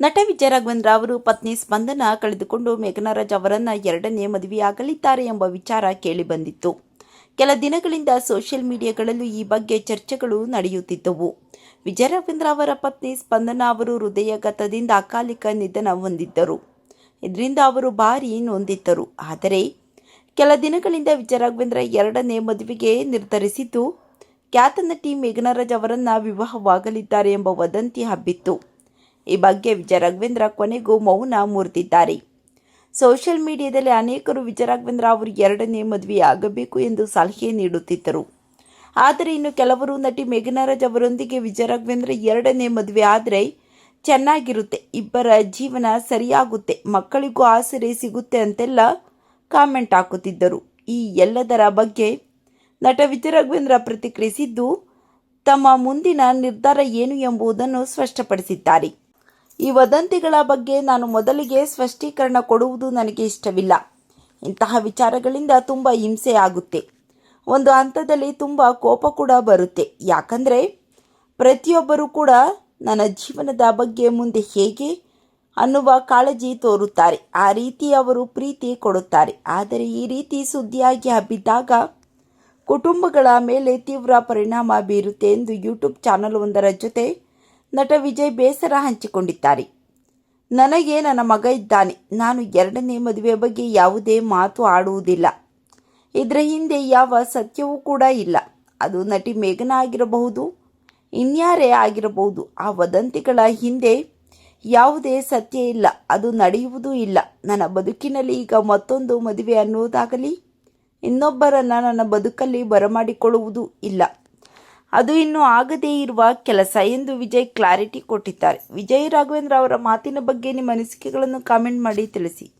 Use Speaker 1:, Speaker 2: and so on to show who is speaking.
Speaker 1: ನಟ ವಿಜಯ ರಾಘವೇಂದ್ರ ಅವರು ಪತ್ನಿ ಸ್ಪಂದನ ಕಳೆದುಕೊಂಡು ಮೇಘನರಾಜ್ ಅವರನ್ನ ಎರಡನೇ ಮದುವೆಯಾಗಲಿದ್ದಾರೆ ಎಂಬ ವಿಚಾರ ಕೇಳಿಬಂದಿತ್ತು. ಕೆಲ ದಿನಗಳಿಂದ ಸೋಷಿಯಲ್ ಮೀಡಿಯಾಗಳಲ್ಲೂ ಈ ಬಗ್ಗೆ ಚರ್ಚೆಗಳು ನಡೆಯುತ್ತಿದ್ದವು. ವಿಜಯ ರಾಘವೇಂದ್ರ ಅವರ ಪತ್ನಿ ಸ್ಪಂದನ ಅವರು ಹೃದಯಘಾತದಿಂದ ಅಕಾಲಿಕ ನಿಧನ ಹೊಂದಿದ್ದರು. ಇದರಿಂದ ಅವರು ಭಾರಿ ನೊಂದಿದ್ದರು. ಆದರೆ ಕೆಲ ದಿನಗಳಿಂದ ವಿಜಯ ರಾಘವೇಂದ್ರ ಎರಡನೇ ಮದುವೆಗೆ ನಿರ್ಧರಿಸಿದ್ದು, ಖ್ಯಾತ ನಟಿ ಮೇಘನರಾಜ್ ಅವರನ್ನ ವಿವಾಹವಾಗಲಿದ್ದಾರೆ ಎಂಬ ವದಂತಿ ಹಬ್ಬಿತ್ತು. ಈ ಬಗ್ಗೆ ವಿಜಯ ರಾಘವೇಂದ್ರ ಕೊನೆಗೂ ಮೌನ ಮುರಿದಿದ್ದಾರೆ. ಸೋಷಿಯಲ್ ಮೀಡಿಯಾದಲ್ಲಿ ಅನೇಕರು ವಿಜಯ ರಾಘವೇಂದ್ರ ಅವರು ಎರಡನೇ ಮದುವೆ ಆಗಬೇಕು ಎಂದು ಸಲಹೆ ನೀಡುತ್ತಿದ್ದರು. ಆದರೆ ಇನ್ನು ಕೆಲವರು ನಟಿ ಮೇಘನರಾಜ್ ಅವರೊಂದಿಗೆ ವಿಜಯ ರಾಘವೇಂದ್ರ ಎರಡನೇ ಮದುವೆ ಆದರೆ ಚೆನ್ನಾಗಿರುತ್ತೆ. ಇಬ್ಬರ ಜೀವನ ಸರಿಯಾಗುತ್ತೆ. ಮಕ್ಕಳಿಗೂ ಆಸರೆ ಸಿಗುತ್ತೆ ಅಂತೆಲ್ಲ ಕಾಮೆಂಟ್ ಹಾಕುತ್ತಿದ್ದರು. ಈ ಎಲ್ಲದರ ಬಗ್ಗೆ ನಟ ವಿಜಯ ರಾಘವೇಂದ್ರ ಪ್ರತಿಕ್ರಿಯಿಸಿದ್ದು, ತಮ್ಮ ಮುಂದಿನ ನಿರ್ಧಾರ ಏನು ಎಂಬುದನ್ನು ಸ್ಪಷ್ಟಪಡಿಸಿದ್ದಾರೆ. ಈ ವದಂತಿಗಳ ಬಗ್ಗೆ ನಾನು ಮೊದಲಿಗೆ ಸ್ಪಷ್ಟೀಕರಣ ಕೊಡುವುದು ನನಗೆ ಇಷ್ಟವಿಲ್ಲ. ಇಂತಹ ವಿಚಾರಗಳಿಂದ ತುಂಬ ಹಿಂಸೆ ಆಗುತ್ತೆ. ಒಂದು ಹಂತದಲ್ಲಿ ತುಂಬ ಕೋಪ ಕೂಡ ಬರುತ್ತೆ. ಯಾಕಂದರೆ ಪ್ರತಿಯೊಬ್ಬರೂ ಕೂಡ ನನ್ನ ಜೀವನದ ಬಗ್ಗೆ ಮುಂದೆ ಹೇಗೆ ಅನ್ನುವ ಕಾಳಜಿ ತೋರುತ್ತಾರೆ. ಆ ರೀತಿ ಅವರು ಪ್ರೀತಿ ಕೊಡುತ್ತಾರೆ. ಆದರೆ ಈ ರೀತಿ ಸುದ್ದಿಯಾಗಿ ಹಬ್ಬಿದ್ದಾಗ ಕುಟುಂಬಗಳ ಮೇಲೆ ತೀವ್ರ ಪರಿಣಾಮ ಬೀರುತ್ತೆ ಎಂದು ಯೂಟ್ಯೂಬ್ ಚಾನಲ್ ಒಂದರ ಜೊತೆ ನಟ ವಿಜಯ್ ಬೇಸರ ಹಂಚಿಕೊಂಡಿದ್ದಾರೆ. ನನಗೆ ನನ್ನ ಮಗ ಇದ್ದಾನೆ. ನಾನು ಎರಡನೇ ಮದುವೆ ಬಗ್ಗೆ ಯಾವುದೇ ಮಾತು ಆಡುವುದಿಲ್ಲ. ಇದರ ಹಿಂದೆ ಯಾವ ಸತ್ಯವೂ ಕೂಡ ಇಲ್ಲ. ಅದು ನಟಿ ಮೇಘನ ಆಗಿರಬಹುದು, ಇನ್ಯಾರೇ ಆಗಿರಬಹುದು. ಆ ವದಂತಿಗಳ ಹಿಂದೆ ಯಾವುದೇ ಸತ್ಯ ಇಲ್ಲ. ಅದು ನಡೆಯುವುದೂ ಇಲ್ಲ. ನನ್ನ ಬದುಕಿನಲ್ಲಿ ಈಗ ಮತ್ತೊಂದು ಮದುವೆ ಅನ್ನುವುದಾಗಲಿ ಇನ್ನೊಬ್ಬರನ್ನು ನನ್ನ ಬದುಕಲ್ಲಿ ಬರಮಾಡಿಕೊಳ್ಳುವುದೂ ಇಲ್ಲ. ಅದು ಇನ್ನೂ ಆಗದೇ ಇರುವ ಕೆಲಸ ಎಂದು ವಿಜಯ್ ಕ್ಲಾರಿಟಿ ಕೊಟ್ಟಿದ್ದಾರೆ. ವಿಜಯ್ ರಾಘವೇಂದ್ರ ಅವರ ಮಾತಿನ ಬಗ್ಗೆ ನಿಮ್ಮ ಅನಿಸಿಕೆಗಳನ್ನು ಕಾಮೆಂಟ್ ಮಾಡಿ ತಿಳಿಸಿ.